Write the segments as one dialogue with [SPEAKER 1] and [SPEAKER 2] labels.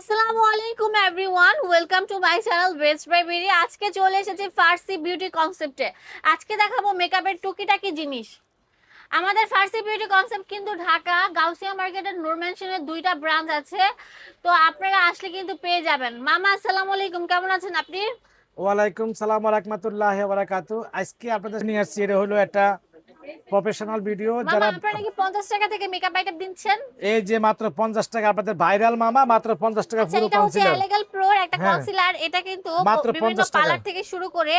[SPEAKER 1] আসসালামু আলাইকুম everyone, welcome to my channel best buy berry. আজকে চলে এসেছি ফার্সি বিউটি কনসেপ্টে। আজকে দেখাবো মেকআপের টুকিটাকি জিনিস। আমাদের ফার্সি বিউটি কনসেপ্ট কিন্তু ঢাকা, গাউসিয়া মার্কেটের নূর ম্যানশনের দুইটা ব্রাঞ্চ আছে। তো আপনারা আসলে কিন্তু পেয়ে যাবেন। মামা, আসসালামু আলাইকুম। কেমন আছেন আপনি?
[SPEAKER 2] ওয়ালাইকুম সালাম রাহমাতুল্লাহ বারাকাতু আজকে আপনাদের নিয়ে আসছি, এটা হলো একটা প্রফেশনাল ভিডিও যারা
[SPEAKER 1] আপনারা কি পঞ্চাশ টাকা থেকে মেকআপ আইটেম দিচ্ছেন?
[SPEAKER 2] এই যে মাত্র পঞ্চাশ টাকা আপনাদের ভাইরাল মামা মাত্র পঞ্চাশ টাকা
[SPEAKER 1] আচ্ছা
[SPEAKER 2] পুরো
[SPEAKER 1] এটা হচ্ছে
[SPEAKER 2] কনসিলার
[SPEAKER 1] এলেগাল প্রো একটা
[SPEAKER 2] হ্যাঁ।
[SPEAKER 1] কনসিলার এটা কিন্তু বিভিন্ন কালার থেকে শুরু করে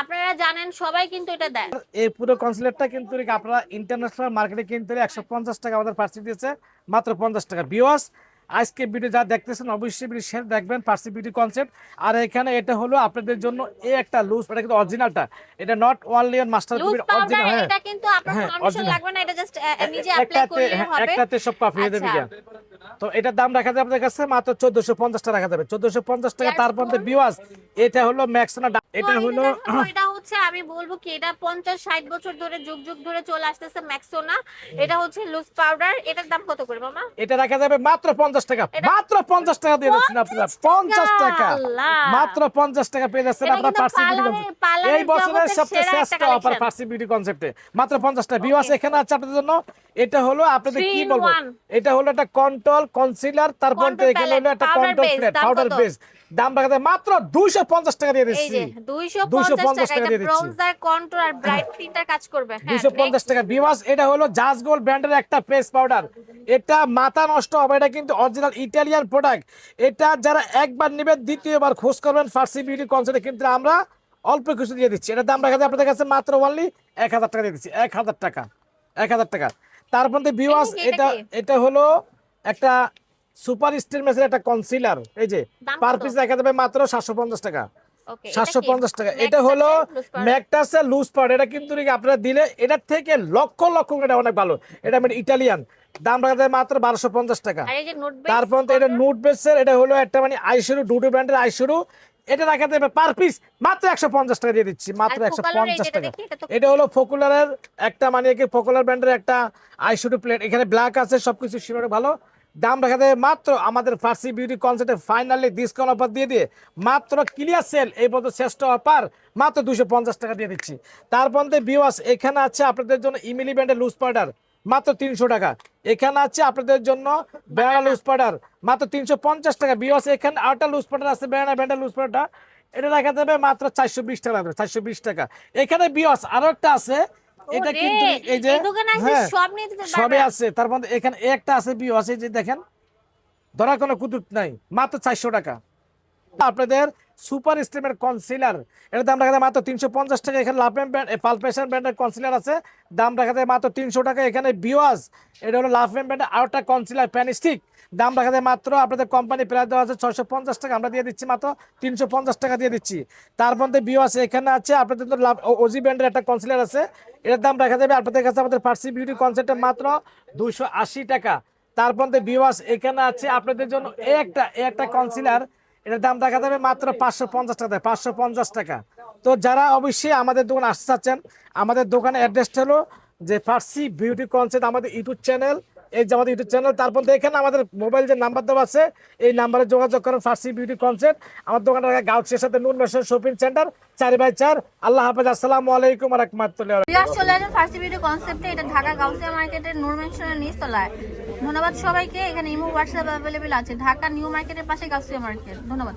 [SPEAKER 1] আপনারা জানেন সবাই কিন্তু এটা দেয়।
[SPEAKER 2] এই পুরো কনসিলারটা কিন্তু আপনারা ইন্টারন্যাশনাল মার্কেটে কিনতে একশো পঞ্চাশ টাকা আমাদের পার্সি দিয়েছে মাত্র পঞ্চাশ টাকা। বিওয়াস আজকে ভিডিও যা দেখতেছেন অবশ্যই ভিডিও শেয়ার দেখবেন পার্সি বিউটি কনসেপ্ট আর এখানে এটা হলো আপনাদের জন্য এই একটা লুজ এটা কিন্তু অরিজিনালটা এটা নট ওনলি অন মাস্টার কপির অরিজিনাল হ্যাঁ
[SPEAKER 1] এটা কিন্তু আপনার
[SPEAKER 2] হ্যাঁ,
[SPEAKER 1] ফাউন্ডেশন
[SPEAKER 2] original।
[SPEAKER 1] লাগবে না এটা জাস্ট নিজে অ্যাপ্লাই করলে
[SPEAKER 2] হ্যাঁ,
[SPEAKER 1] হবে
[SPEAKER 2] একটাতে সব কাপ হয়ে যাবে
[SPEAKER 1] আচ্ছা।
[SPEAKER 2] তো এটার দাম রাখা যাবে আপনাদের কাছে মাত্র চোদ্দশো পঞ্চাশ টাকা রাখা যাবে চোদ্দশো পঞ্চাশ টাকা
[SPEAKER 1] That's
[SPEAKER 2] তারপর
[SPEAKER 1] good.
[SPEAKER 2] বিওয়াস এটা হলো ম্যাক্সনা এটা হলো
[SPEAKER 1] হচ্ছে আমি বলব কি এটা পঞ্চাশ ষাট বছর ধরে যুগ যুগ ধরে চলে আসতেছে ম্যাক্সোনা এটা হচ্ছে লুজ পাউডার এটার দাম কত করে মামা?
[SPEAKER 2] এটা রাখা যাবে মাত্র পঞ্চাশ টাকা। মাত্র পঞ্চাশ টাকা দিয়ে দিচ্ছেন আপনারা। পঞ্চাশ টাকা! মাত্র পঞ্চাশ টাকা পেয়ে যাচ্ছেন আপনারা পার্সি বিউটি এই বছরের সবচেয়ে শ্রেষ্ঠ অফার। পার্সি বিউটি কনসেপ্টে মাত্র পঞ্চাশ টাকা। বিওয়াস এখানে আছে আপনাদের জন্য। এটা হলো আপনাদের কি বলব? এটা হলো একটা কন্ট্রোল কনসিলার তারপর এখানে হলো একটা কন্ট্রোল প্লেট পাউডার বেস দাম রাখা মাত্র দুইশো পঞ্চাশ টাকা দিয়ে দিচ্ছি।
[SPEAKER 1] দুইশো
[SPEAKER 2] 250
[SPEAKER 1] পঞ্চাশ টাকা
[SPEAKER 2] দিয়ে দিচ্ছি।
[SPEAKER 1] ব্রোঞ্জার কন্ট্রোল আর ব্রাইট তিনটা কাজ করবে। হ্যাঁ
[SPEAKER 2] টাকা। এটা হলো জাজ ব্র্যান্ডের একটা ফেস পাউডার এটা মাথা নষ্ট হবে এটা কিন্তু অরিজিনাল প্রোডাক্ট এটা যারা একবার নেবেন দ্বিতীয়বার খোঁজ করবেন ফার্সি বিউটি কনসার্টে কিন্তু আমরা অল্প কিছু দিয়ে দিচ্ছি। এটা দাম রাখা যায় আপনাদের কাছে মাত্র অনলি এক হাজার টাকা দিয়ে দিচ্ছি। এক হাজার টাকা। এক হাজার টাকা। তার মধ্যে বিওয়াস
[SPEAKER 1] এটা এটা
[SPEAKER 2] হলো একটা সুপার স্টিল মেসের একটা কনসিলার এই যে পার? পিস দেখা যাবে মাত্র সাতশো পঞ্চাশ টাকা। সাতশো পঞ্চাশ টাকা। এটা হলো ম্যাকটাসে লুজ পাউডার এটা কিন্তু আপনারা দিলে এটার থেকে লক্ষ লক্ষ এটা অনেক ভালো। এটা মানে ইটালিয়ান দাম রাখা যায় মাত্র বারোশো পঞ্চাশ টাকা। তারপর এটা নোট বেসের এটা হলো একটা মানে আইশুরু ডুডু ব্র্যান্ডের এটা রাখা যাবে পার পিস মাত্র একশো পঞ্চাশ টাকা দিয়ে দিচ্ছি মাত্র একশো পঞ্চাশ টাকা।
[SPEAKER 1] এটা
[SPEAKER 2] হলো ফকুলারের একটা মানে কি ফকুলার ব্র্যান্ডের একটা আইশুরু প্লেট এখানে ব্ল্যাক আছে সবকিছু ভালো। দাম রাখা যাবে মাত্র আমাদের ফার্সি বিউটি কনসেপ্টে ফাইনালি ডিসকাউন্ট অফার দিয়ে দিয়ে মাত্র ক্লিয়ার সেল এই পর্যন্ত শ্রেষ্ঠ অফার মাত্র দুশো পঞ্চাশ টাকা দিয়ে দিচ্ছি। তারপর বিওয়াস এখানে আছে আপনাদের জন্য ইমিলি ব্র্যান্ডের লুজ পাউডার মাত্র তিনশো টাকা। এখানে আছে আপনাদের জন্য বেড়া লুজ পাউডার মাত্র তিনশো পঞ্চাশ টাকা। বিওয়াস এখানে আরেকটা লুজ পাউডার আছে বেড়া ব্র্যান্ডের লুজ পাউডার এটা রাখা যাবে মাত্র চারশো বিশ টাকা চারশো বিশ টাকা। এখানে বিওয়াস আরও একটা আছে এটা কিন্তু এই যে হ্যাঁ,
[SPEAKER 1] সব নিয়ে যেতে
[SPEAKER 2] সবে
[SPEAKER 1] পারবে।
[SPEAKER 2] আছে। তার মধ্যে এখানে একটা আছে বিওয়াস এই যে দেখেন ধরার কোনো কুতুত নাই মাত্র চারশো টাকা। আপনাদের সুপার স্টিমের কনসিলার এটার দাম রাখা যায় মাত্র তিনশো পঞ্চাশ টাকা। এখানে লাভেন ব্র্যান্ড পালপেশন ব্র্যান্ডের কনসিলার আছে। দাম রাখা যায় মাত্র তিনশো টাকা। এখানে বিওয়াস এটা হলো লাভেন ব্র্যান্ডের আরও একটা কনসিলার প্যানিস্টিক দাম রাখা যায় মাত্র আপনাদের কোম্পানি প্রায় দেওয়া আছে ছয়শো পঞ্চাশ টাকা। আমরা দিয়ে দিচ্ছি মাত্র তিনশো পঞ্চাশ টাকা দিয়ে দিচ্ছি। তার মধ্যে বিওয়াস এখানে আছে আপনাদের তো লাভ ওজি ব্র্যান্ডের একটা কনসিলার আছে। এটার দাম রাখা যাবে। আপনাদের কাছে আমাদের ফার্সি বিউটি কনসেপ্টে মাত্র দুশো টাকা। তারপর বিওয়াস এখানে আছে আপনাদের জন্য একটা একটা কনসিলার এটার দাম দেখা যাবে মাত্র পাঁচশো পঞ্চাশ টাকা পাঁচশো পঞ্চাশ টাকা। তো যারা অবশ্যই আমাদের দোকান আসতে চাচ্ছেন, আমাদের দোকানের অ্যাড্রেসটা হলো যে ফার্সি বিউটি কনসেপ্ট আমাদের ইউটিউব চ্যানেল এই যে আমাদের ইউটিউব চ্যানেল। তারপর এখানে আমাদের মোবাইল যে নাম্বার দেওয়া আছে, এই নাম্বারে যোগাযোগ করেন ফার্সি বিউটি কনসেপ্ট আমার দোকানটা গাউসের সাথে নুন মেশন শপিং সেন্টার চারি বাই চার। আল্লাহ হাফেজ, আসসালামু আলাইকুম
[SPEAKER 1] বিয়ার চলে ফার্সি বিউটি কনসেপ্টে এটা ঢাকা গাউসিয়া মার্কেটের নূর মেনশনের নিচতলায়। ধন্যবাদ সবাইকে, এখানে ইমো হোয়াটসঅ্যাপ অ্যাভেলেবেল আছে। ঢাকা নিউ মার্কেটের পাশে গাউসিয়া মার্কেট ধন্যবাদ।